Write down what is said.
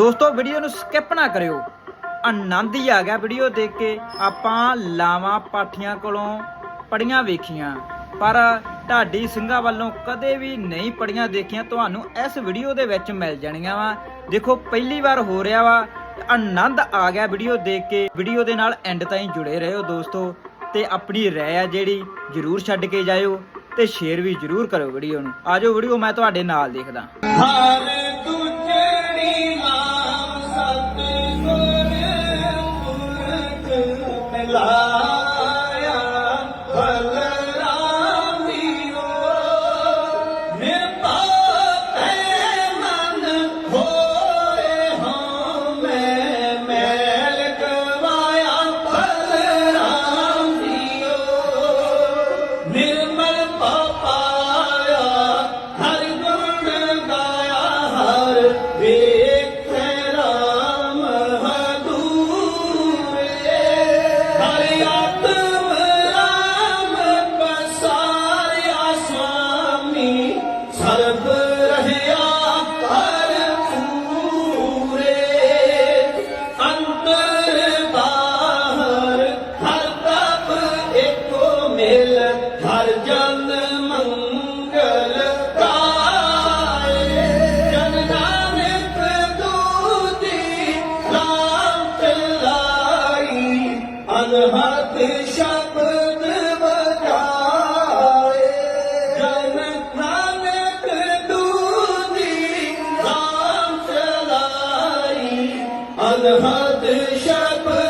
ਦੋਸਤੋ ਵੀਡੀਓ ਨੂੰ ਸਕਿਪ ਨਾ ਕਰਿਓ। ਆਨੰਦ ਹੀ ਆ ਗਿਆ ਵੀਡੀਓ ਦੇਖ ਕੇ। ਆਪਾਂ ਲਾਵਾਂ ਪਾਠੀਆਂ ਕੋਲੋਂ ਪੜੀਆਂ ਵੇਖੀਆਂ। ਪਰ ਢਾਡੀ ਸਿੰਘਾਂ ਵੱਲੋਂ ਕਦੇ ਵੀ ਨਹੀਂ ਪੜੀਆਂ ਦੇਖੀਆਂ। ਤੁਹਾਨੂੰ ਇਸ ਵੀਡੀਓ ਦੇ ਵਿੱਚ ਮਿਲ ਜਾਣੀਆਂ ਵਾ। ਦੇਖੋ, ਪਹਿਲੀ ਵਾਰ ਹੋ ਰਿਹਾ ਵਾ। ਆਨੰਦ ਆ ਗਿਆ ਵੀਡੀਓ ਦੇਖ ਕੇ। ਵੀਡੀਓ ਦੇ ਨਾਲ ਐਂਡ ਤਾਈਂ ਜੁੜੇ ਰਹੋ ਦੋਸਤੋ। ਤੇ ਆਪਣੀ ਰਾਏ ਆ ਜਿਹੜੀ ਜਰੂਰ ਛੱਡ ਕੇ ਜਾਇਓ। ਤੇ ਸ਼ੇਅਰ ਵੀ ਜਰੂਰ ਕਰੋ ਵੀਡੀਓ ਨੂੰ। ਆਜੋ ਵੀਡੀਓ ਮੈਂ ਤੁਹਾਡੇ ਨਾਲ ਦੇਖਦਾ। ਹਰ ਤੁਝੜੀ ਚਲਾਈ ਅਨਹਦ ਸ਼ਬਦ ਬਜਾਏ ਜਨ ਨਾਨਕ ਦੂਜੀ ਨਾਮ ਚਲਾਈ। ਅਨਹਦ ਸ਼ਬਦ